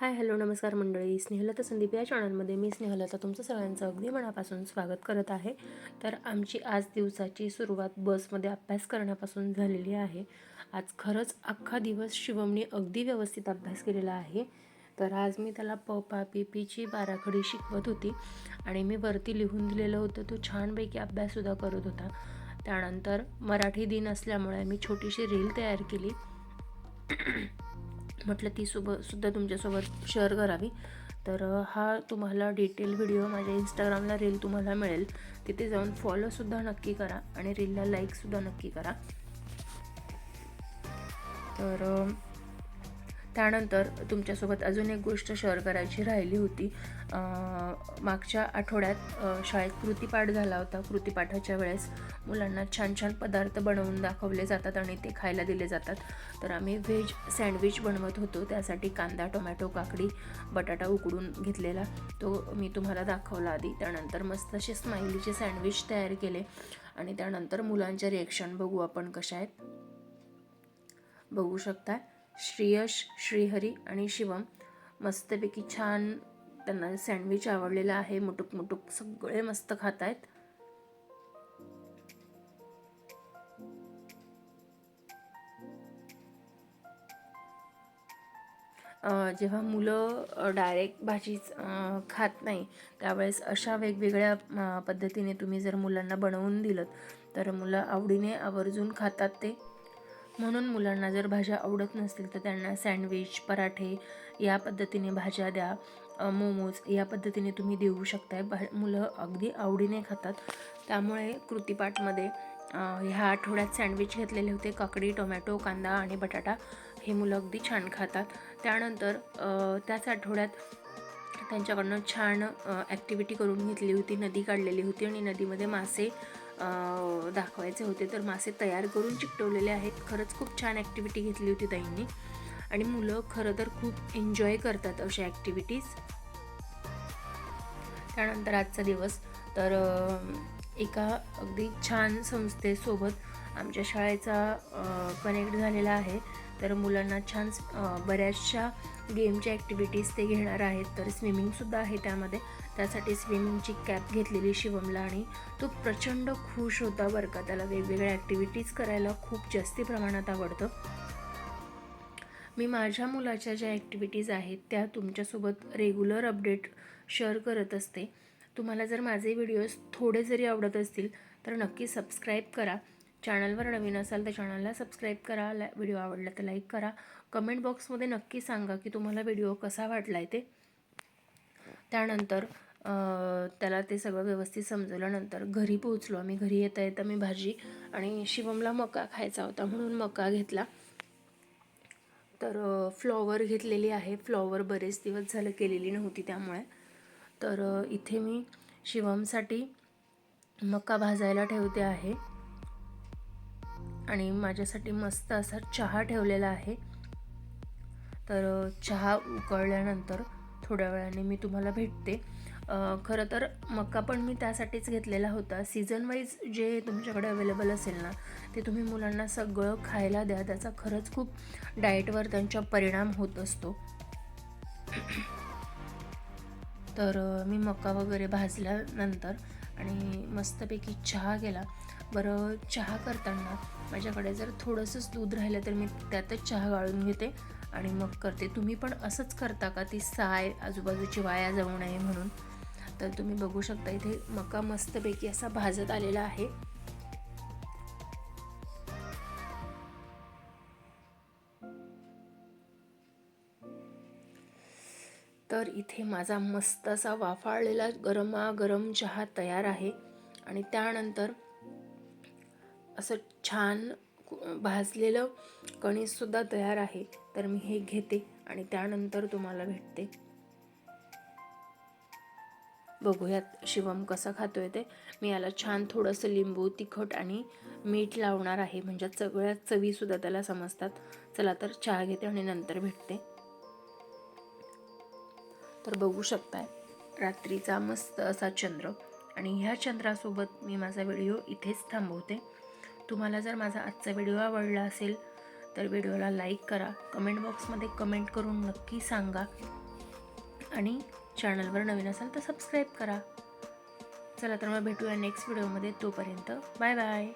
Hi hello नमस्कार मंडळी. स्नेहलता संदीप या चॅनलमध्ये मी स्नेहलता. तुमचं सगळ्यांचं अगदी मनापासून स्वागत करत आहे. तर आमची आज दिवसाची सुरुवात बसमध्ये अभ्यास करण्यापासून झालेली आहे. आज खरंच अख्खा दिवस शिवमने अगदी व्यवस्थित अभ्यास केलेला आहे. तर आज मी त्याला प पा पी पीची बाराखडी शिकवत होती आणि मी वरती लिहून दिलेलं होतं. तो छानपैकी अभ्याससुद्धा करत होता. त्यानंतर मराठी दिन असल्यामुळे मी छोटीशी रील तयार केली. म्हटलं ती सुब सुद्धा तुमच्यासोबत शेअर करावी. तर हा तुम्हाला डिटेल व्हिडिओ माझ्या इंस्टाग्रामला रील तुम्हाला मिळेल. तिथे जाऊन फॉलोसुद्धा नक्की करा आणि रीलला लाईकसुद्धा नक्की करा. तर त्यानंतर तुमच्यासोबत अजून एक गोष्ट शेअर करायची राहिली होती. मागच्या आठवड्यात शाळेत कृतीपाठ झाला होता. कृतीपाठाच्या वेळेस मुलांना छान छान पदार्थ बनवून दाखवले जातात आणि ते खायला दिले जातात. तर आम्ही व्हेज सँडविच बनवत होतो. त्यासाठी कांदा टोमॅटो काकडी बटाटा उकडून घेतलेला. तो मी तुम्हाला दाखवला आधी. त्यानंतर मस्त असे स्माइलीचे सँडविच तयार केले. आणि त्यानंतर मुलांचे रिॲक्शन बघू आपण कशा आहेत. बघू शकता श्रेयश श्रीहरी आणि शिवम मस्तपैकी छान त्यांना सँडविच आवडलेलं आहे. मुटुक मुटुक सगळे मस्त खात आहेत जेव्हा मुलं डायरेक्ट भाजीच खात नाही त्यावेळेस अशा वेगवेगळ्या पद्धतीने तुम्ही जर मुलांना बनवून दिलं तर मुलं आवडीने आवर्जून खातात ते. म्हणून मुलांना जर भाज्या आवडत नसतील तर त्यांना सँडविच पराठे या पद्धतीने भाज्या द्या. मोमोज या पद्धतीने तुम्ही देऊ शकताय. भा मुलं अगदी आवडीने खातात. त्यामुळे कृतीपाठमध्ये ह्या आठवड्यात सँडविच घेतलेले होते. काकडी टोमॅटो कांदा आणि बटाटा हे मुलं अगदी छान खातात. त्यानंतर त्याच आठवड्यात त्यांच्याकडनं छान ॲक्टिव्हिटी करून घेतली होती. नदी काढलेली होती आणि नदीमध्ये मासे दाखवायचे होते तर मासे तयार करून चिकटवलेले आहेत. खरंच खूप छान ॲक्टिव्हिटी घेतली होती ताईंनी. आणि मुलं खरं तर खूप एन्जॉय करतात अशा ॲक्टिव्हिटीज त्यानंतर आजचा दिवस तर एका अगदी छान संस्थेसोबत आमच्या शाळेचा कनेक्ट झालेला आहे. तर मुलांना छान बऱ्याचशा गेमच्या ॲक्टिव्हिटीज ते घेणार आहेत. तर स्विमिंगसुद्धा आहे त्यामध्ये. त्यासाठी स्विमिंगची कॅप घेतलेली शिवमला आणि तो प्रचंड खुश होता बरं का. त्याला वेगवेगळ्या ॲक्टिव्हिटीज करायला खूप जास्ती प्रमाणात आवडतं. मी माझ्या मुलाच्या ज्या ॲक्टिव्हिटीज आहेत त्या तुमच्यासोबत रेग्युलर अपडेट शेअर करत असते. तुम्हाला जर माझे व्हिडिओज थोडे जरी आवडत असतील तर नक्की सबस्क्राईब करा. चॅनलवर नवीन असाल तर चॅनलला सबस्क्राईब करा ला व्हिडिओ आवडला तर लाईक करा. कमेंट बॉक्समध्ये नक्की सांगा की तुम्हाला व्हिडिओ कसा वाटला आहे ते. त्यानंतर त्याला ते सगळं व्यवस्थित समजवल्यानंतर घरी पोहोचलो. आम्ही घरी येता येता मी भाजी आणि शिवमला मका खायचा होता म्हणून मका घेतला. तर फ्लॉवर घेतलेली आहे. फ्लॉवर बरेच दिवस झालं केलेली नव्हती त्यामुळे. तर इथे मी शिवमसाठी मका भाजायला ठेवते आहे. आणि माझ्यासाठी मस्त असा चहा ठेवलेला आहे. तर चहा उकळल्यानंतर थोड्या वेळाने मी तुम्हाला भेटते. खरं तर मका पण मी त्यासाठीच घेतलेला होता. सीझन वाईज जे तुमच्याकडे अवेलेबल असेल ना ते तुम्ही मुलांना सगळं खायला द्या. त्याचा खरंच खूप डाएटवर त्यांच्या परिणाम होत असतो. तर मी मका वगैरे भाजल्यानंतर आणि मस्तपैकी चहा केला. बरं चहा करताना माझ्याकडे जर थोडंसंच दूध राहिलं तर मी त्यातच चहा गाळून घेते. आणि मग करते. तुम्ही पण असंच करता का? ती साय आजूबाजूची वाया जाऊ नये म्हणून. तर तुम्ही बघू शकता इथे मका मस्तपैकी असा भाजत आलेला आहे. तर इथे माझा मस्त असा वाफाळलेला गरमागरम चहा तयार आहे. आणि त्यानंतर असं छान भाजलेलं कणीससुद्धा तयार आहे. तर मी हे घेते आणि त्यानंतर तुम्हाला भेटते. बघूयात शिवम कसा खातोय ते. मी याला छान थोडंसं लिंबू तिखट आणि मीठ लावणार आहे. म्हणजे सगळ्या चवीसुद्धा त्याला समजतात. चला तर चहा घेते आणि नंतर भेटते. तर बघू शकताय रात्रीचा मस्त असा चंद्र. आणि ह्या चंद्रासोबत मी माझा व्हिडिओ इथेच थांबवते. तुम्हाला जर माझा आजचा व्हिडिओ आवडला असेल तर व्हिडिओला लाईक करा. कमेंट बॉक्समध्ये कमेंट करून नक्की सांगा. आणि चॅनलवर नवीन असाल तर सबस्क्राईब करा. चला तर मग भेटूया नेक्स्ट व्हिडिओमध्ये. तोपर्यंत बाय बाय.